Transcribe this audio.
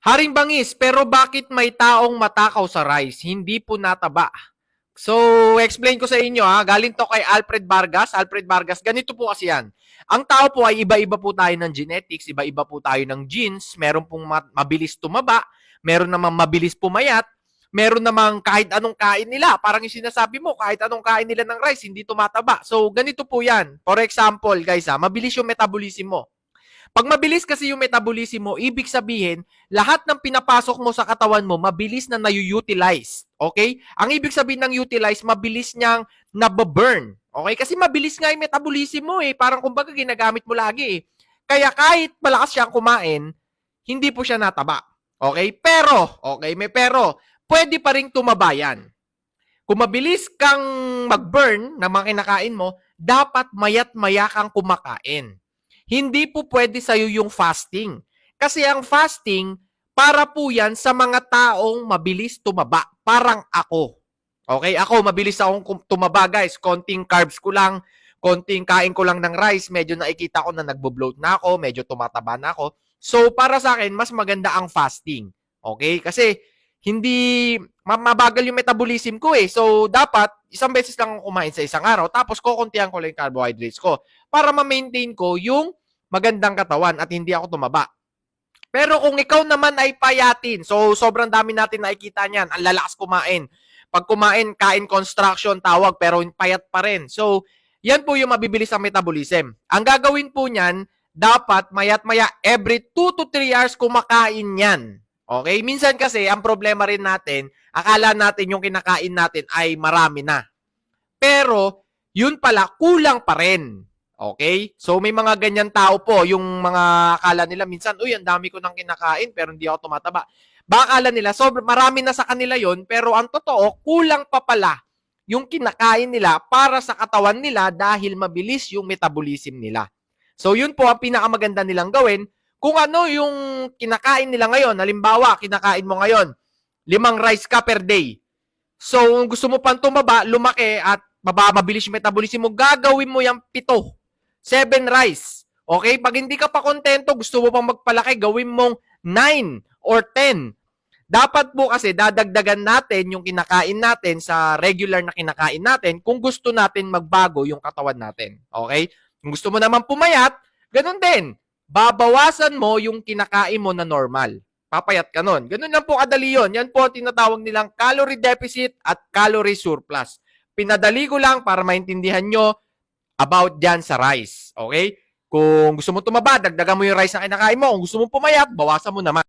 Haring bangis, pero bakit may taong matakaw sa rice? Hindi po nataba. So, explain ko sa inyo ha. Galing to kay Alfred Vargas. Alfred Vargas, ganito po kasi yan. Ang tao po ay iba-iba po tayo ng genetics, iba-iba po tayo ng genes. Meron pong ma- mabilis tumaba, meron namang mabilis pumayat, meron namang kahit anong kain nila. Parang yung sinasabi mo, kahit anong kain nila ng rice, hindi tumataba. So, ganito po yan. For example, guys ha, mabilis yung metabolism mo. Pag mabilis kasi yung metabolism mo, ibig sabihin, lahat ng pinapasok mo sa katawan mo, mabilis na na-utilize. Okay? Ang ibig sabihin ng utilize, mabilis niyang nababurn. Okay? Kasi mabilis nga yung metabolism mo eh. Parang kumbaga ginagamit mo lagi eh. Kaya kahit malakas siyang kumain, hindi po siya nataba. Okay? Pero, okay, may pero, pwede pa rin tumaba yan. Kung mabilis kang mag-burn na mga kinakain mo, dapat mayat maya kang kumakain. Hindi po pwede sa'yo yung fasting. Kasi ang fasting, para po yan sa mga taong mabilis tumaba. Parang ako. Okay? Ako, mabilis akong tumaba, guys. Konting carbs ko lang, konting kain ko lang ng rice, medyo nakikita ko na nagbo-bloat na ako, medyo tumataba na ako. So, para sa akin, mas maganda ang fasting. Okay? Kasi, hindi, ma- mabagal yung metabolism ko eh. So, dapat, isang beses lang ako kumain sa isang araw, tapos kukuntihan ko lang yung carbohydrates ko para ma-maintain ko yung magandang katawan at hindi ako tumaba. Pero kung ikaw naman ay payatin, so sobrang dami natin nakikita niyan, ang lalakas kumain. Pag kumain, kain construction, tawag, pero payat pa rin. So, yan po yung mabibilis ang metabolism. Ang gagawin po niyan, dapat mayat maya every 2 to 3 hours kumakain yan. Okay? Minsan kasi, ang problema rin natin, akala natin yung kinakain natin ay marami na. Pero, yun pala, kulang pa rin. Okay? So, may mga ganyan tao po, yung mga akala nila minsan, uy, ang dami ko nang kinakain, pero hindi ako tumataba. Baka akala nila, so, marami na sa kanila yon pero ang totoo, kulang pa pala yung kinakain nila para sa katawan nila dahil mabilis yung metabolism nila. So, yun po ang pinakamaganda nilang gawin. Kung ano yung kinakain nila ngayon, halimbawa, kinakain mo ngayon, limang rice ka per day. So, kung gusto mo pang tumaba, lumaki at mababilis yung metabolism mo, gagawin mo yung pito. Seven rice. Okay? Pag hindi ka pa kontento, gusto mo pang magpalaki, gawin mong nine or ten. Dapat po kasi dadagdagan natin yung kinakain natin sa regular na kinakain natin kung gusto natin magbago yung katawan natin. Okay? Kung gusto mo naman pumayat, ganun din. Babawasan mo yung kinakain mo na normal. Papayat ka nun. Ganun lang po kadali yun. Yan po ang tinatawag nilang calorie deficit at calorie surplus. Pinadali ko lang para maintindihan nyo about dyan sa rice. Okay? Kung gusto mo tumaba, dagdagan mo yung rice na kinakain mo. Kung gusto mo pumayat, bawasan mo naman.